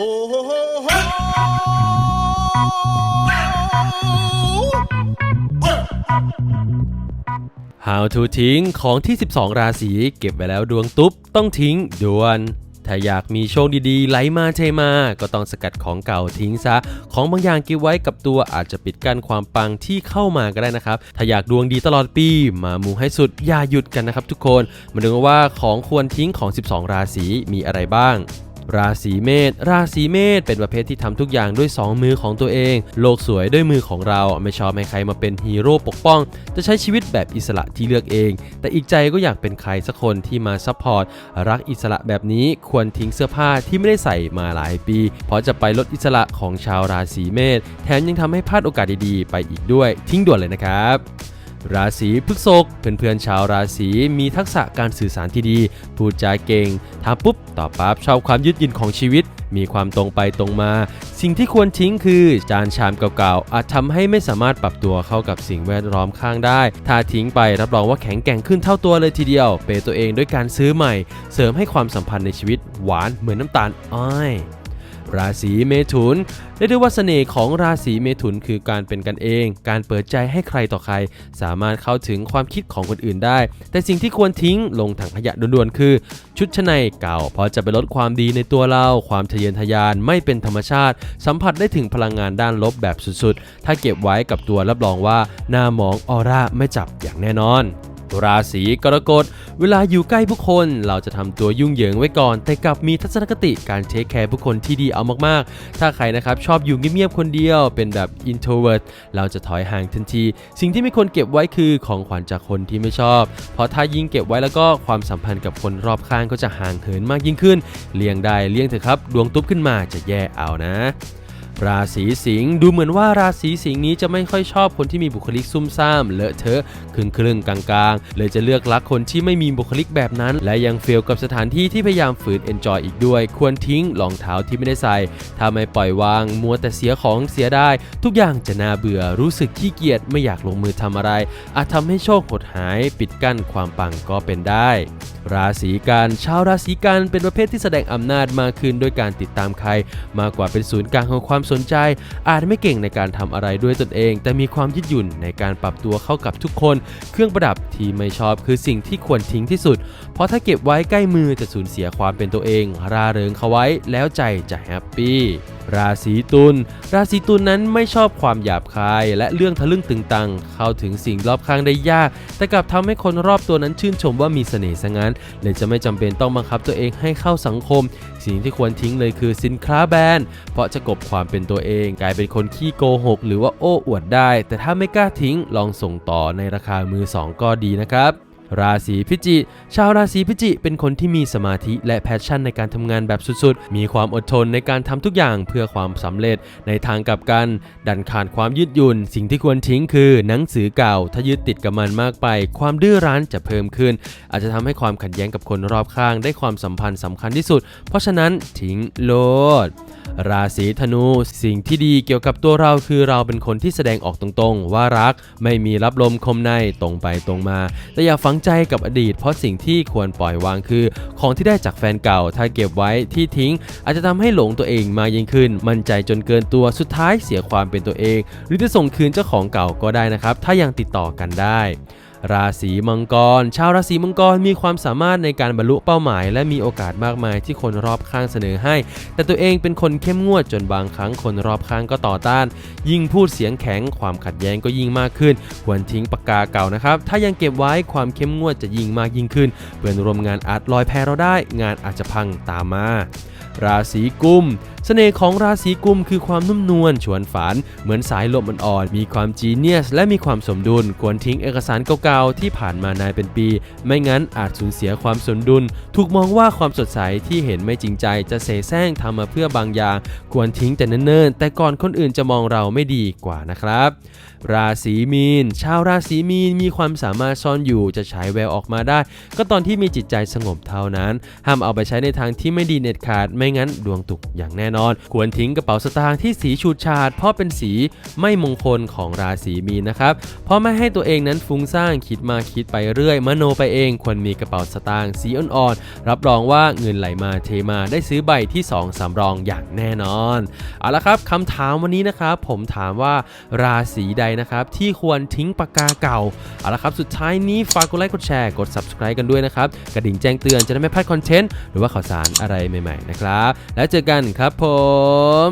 How to ทิ้งของที่ 12 ราศีเก็บไว้แล้วดวงตุ๊บต้องทิ้งด่วน ถ้าอยากมีโชคดีๆ ไหลมาเทมา ก็ต้องสกัดของเก่าทิ้งซะ ของบางอย่างเก็บไว้กับตัวอาจจะปิดกั้นความปังที่เข้ามาก็ได้นะครับ ถ้าอยากดวงดีตลอดปี มามูให้สุดอย่าหยุดกันนะครับทุกคน มาดูกันว่าของควรทิ้งของ 12 ราศีมีอะไรบ้าง ราศีเมษราศีเมษเป็นประเภทที่ทำทุกอย่างด้วย 2 มือของตัวเอง โลกสวยด้วยมือของเราไม่ชอบให้ใครมาเป็นฮีโร่ปกป้อง จะใช้ชีวิตแบบอิสระที่เลือกเอง แต่อีกใจก็อยากเป็นใครสักคนที่มาซัพพอร์ตรักอิสระแบบนี้ควรทิ้งเสื้อผ้าที่ไม่ได้ใส่มาหลายปี เพราะจะไปลดอิสระของชาวราศีเมษแถมยังทำให้พลาดโอกาสดีๆ ไปอีกด้วย ทิ้งด่วนเลยนะครับ ราศีพฤษภเพื่อนๆชาวราศีมีทักษะการสื่อสารที่ดี พูดจาเก่งถามปุ๊บตอบปั๊บชอบความยืดหยุ่นของชีวิต มีความตรงไปตรงมา สิ่งที่ควรทิ้งคือจานชามเก่าๆอาจทำให้ไม่สามารถปรับตัวเข้ากับสิ่งแวดล้อมข้างได้ ถ้าทิ้งไปรับรองว่าแข็งแกร่งขึ้นเท่าตัวเลยทีเดียว เปตัวเองด้วยการซื้อใหม่ เสริมให้ความสัมพันธ์ในชีวิตหวานเหมือนน้ำตาลอ้อย ราศีเมถุนเรียกได้ว่าเสน่ห์ของราศีเมถุนคือการเป็นกันเอง การเปิดใจให้ใครต่อใคร สามารถเข้าถึงความคิดของคนอื่นได้ แต่สิ่งที่ควรทิ้งลงถังขยะด่วนๆ คือ ชุดชั้นในเก่า เพราะจะไปลดความดีในตัวเรา ความทะเยอทะยานไม่เป็นธรรมชาติ สัมผัสได้ถึงพลังงานด้านลบแบบสุดๆ ถ้าเก็บไว้กับตัวรับรองว่าหน้ามองออร่าไม่จับอย่างแน่นอน ราศีกรกฎเวลาอยู่ใกล้ผู้คน เราจะทำตัวยุ่งเหยิงไว้ก่อน แต่กลับมีทัศนคติการเทคแคร์ผู้คนที่ดีเอามากๆ ถ้าใครนะครับชอบอยู่เงียบๆคนเดียว เป็นแบบ introvert เราจะถอยห่างทันที สิ่งที่ไม่ควรเก็บไว้คือของขวัญจากคนที่ไม่ชอบ เพราะถ้ายิ่งเก็บไว้แล้วก็ความสัมพันธ์กับคนรอบข้างก็จะห่างเหินมากยิ่งขึ้น เลี่ยงได้เลี่ยงเถอะครับ ดวงตุ๊บขึ้นมาจะแย่เอานะ ราศีสิงห์ดูเหมือนว่าราศีสิงห์นี้จะไม่ค่อยชอบคนที่มีบุคลิกซุ่มซ่ามเลอะเทอะครึ่งครึ่งกลางๆ เลยจะเลือกรักคนที่ไม่มีบุคลิกแบบนั้น และยังเฟลกับสถานที่ที่พยายามฝืนเอนจอยอีกด้วย ควรทิ้งรองเท้าที่ไม่ได้ใส่ถ้าไม่ปล่อยวาง มัวแต่เสียของเสียได้ ทุกอย่างจะน่าเบื่อรู้สึกขี้เกียจไม่อยากลงมือทำอะไร อาจทำให้โชคหดหาย ปิดกั้นความปังก็เป็นได้ราศีกันชาวราศีกันเป็นประเภทที่แสดงอำนาจมากขึ้นด้วยการติดตามใคร มากกว่าเป็นศูนย์กลางของความสนใจ อาจไม่เก่งในการทำอะไรด้วยตนเอง แต่มีความยืดหยุ่นในการปรับตัวเข้ากับทุกคน เครื่องประดับที่ไม่ชอบคือสิ่งที่ควรทิ้งที่สุด เพราะถ้าเก็บไว้ใกล้มือจะสูญเสียความเป็นตัวเอง ราเริงเขาไว้แล้วใจจะแฮปปี้ ราศีตุล ราศีตุลนั้นไม่ชอบความหยาบคาย และเรื่องทะลึ่งตึงตัง เข้าถึงสิ่งรอบข้างได้ยาก แต่กลับทำให้คนรอบตัวนั้นชื่นชมว่ามีเสน่ห์ซะงั้นเลยจะไม่จำเป็นต้องบังคับตัวเองให้เข้าสังคม สิ่งที่ควรทิ้งเลยคือสินค้าแบรนด์ เพราะจะกบความเป็นตัวเอง กลายเป็นคนขี้โกหก หรือว่าโอ้อวดได้ แต่ถ้าไม่กล้าทิ้งลองส่งต่อในราคามือสองก็ดีนะครับ ราศีพิจิกชาวราศีพิจิกเป็นคนที่มีสมาธิและแพชชั่นในการทำงานแบบสุดๆ มีความอดทนในการทำทุกอย่างเพื่อความสำเร็จในทางกลับกัน ดันขาดความยืดหยุ่น สิ่งที่ควรทิ้งคือหนังสือเก่า ถ้ายึดติดกับมันมากไป ความดื้อรั้นจะเพิ่มขึ้น อาจจะทำให้ความขัดแย้งกับคนรอบข้างได้ความสัมพันธ์สำคัญที่สุด เพราะฉะนั้นทิ้งโลด ราศีธนู สิ่งที่ดีเกี่ยวกับตัวเราคือเราเป็นคนที่แสดงออกตรงๆ ว่ารักไม่มีรับลมคมในตรงไปตรงมา แต่อย่าฝังใจกับอดีต เพราะสิ่งที่ควรปล่อยวางคือ ของที่ได้จากแฟนเก่า ถ้าเก็บไว้ที่ทิ้ง อาจจะทำให้หลงตัวเองมากยิ่งขึ้น มั่นใจจนเกินตัวสุดท้ายเสียความเป็นตัวเอง หรือจะส่งคืนเจ้าของเก่าก็ได้นะครับ ถ้ายังติดต่อกันได้ ราศีมังกร ชาวราศีมังกรมีความสามารถในการบรรลุเป้าหมาย และมีโอกาสมากมายที่คนรอบข้างเสนอให้ แต่ตัวเองเป็นคนเข้มงวดจนบางครั้งคนรอบข้างก็ต่อต้าน ยิ่งพูดเสียงแข็ง ความขัดแย้งก็ยิ่งมากขึ้น ควรทิ้งปากกาเก่านะครับ ถ้ายังเก็บไว้ความเข้มงวดจะยิ่งมากยิ่งขึ้น เพื่อนร่วมงานอาจลอยแพเราได้ งานอาจจะพังตามมา ราศีกุม เสน่ห์ของราศีกุมคือความนุ่มนวลชวนฝัน เหมือนสายลมอ่อนๆ มีความจีเนียส และมีความสมดุล ควรทิ้งเอกสารเก่าๆ ที่ผ่านมานานเป็นปี ไม่งั้นอาจสูญเสียความสมดุล ถูกมองว่าความสดใสที่เห็นไม่จริงใจ จะเสแสร้งทำมาเพื่อบางอย่าง ควรทิ้งแต่เนิ่นๆ แต่ก่อนคนอื่นจะมองเราไม่ดีกว่านะครับ ราศีมีน ชาวราศีมีนมีความสามารถซ่อนอยู่จะฉายแววออกมาได้ ก็ตอนที่มีจิตใจสงบเท่านั้น ห้ามเอาไปใช้ในทางที่ไม่ดีเน็ตขาดไม่งั้นดวงตกอย่างแน่นอน ควรทิ้งกระเป๋าสตางค์ที่สีฉูดฉาด เพราะเป็นสีไม่มงคลของราศีมีนนะครับ เพราะไม่ให้ตัวเองนั้นฟุ้งซ่านคิดมาคิดไปเรื่อย มโนไปเองควรมีกระเป๋าสตางค์สีอ่อนๆรับรองว่าเงินไหลมาเทมาได้ซื้อใบที่2สำรองอย่างแน่นอนเอาละครับคำถามวันนี้นะครับ ผมถามว่าราศีใดนะครับ ที่ควรทิ้งปากกาเก่าเอาละครับสุดท้ายนี้ฝากกดไลค์กดแชร์กด subscribe กันด้วยนะครับ กระดิ่งแจ้งเตือนจะได้ไม่พลาดคอนเทนต์หรือว่าข่าวสารอะไรใหม่ๆนะครับแล้วเจอกันครับผม